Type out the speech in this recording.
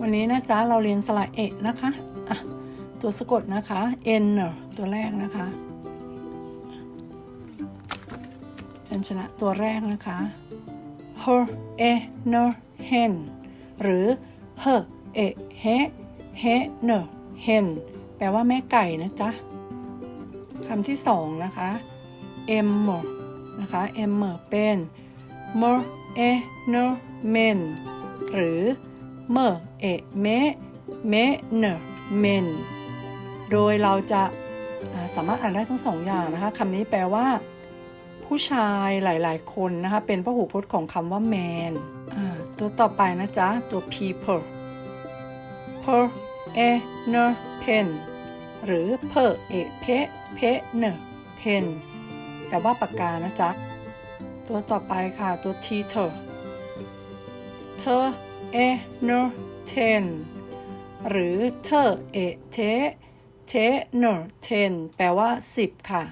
วันนี้นะจ๊ะเราเรียนสระเอกนะคะอะตัวสะกดนะคะ n เนอะตัวแรกนะคะเป็นชนะตัวแรกนะคะ her a n e hen หรือ her a he he n e hen แปลว่าแม่ไก่นะจ๊ะคำที่สองนะคะ m นะคะ m เป็น m e n e r men หรือ mer e me me n e r men โดยเราจะสามารถอ่านได้ทั้งสองอย่างนะคะคำนี้แปลว่า ผู้ชายหลาย ๆ คนนะคะ เป็นพหูพจน์ของคำว่า man ตัวต่อไปนะจ๊ะ ตัว people per e n e pen หรือ per e p pe n e pen แปลว่าปากกานะจ๊ะ ตัวต่อไปค่ะ ตัว teacher t เอโนเทนหรือเทอเอเทเทโนเทนแปลว่า 10 ค่ะ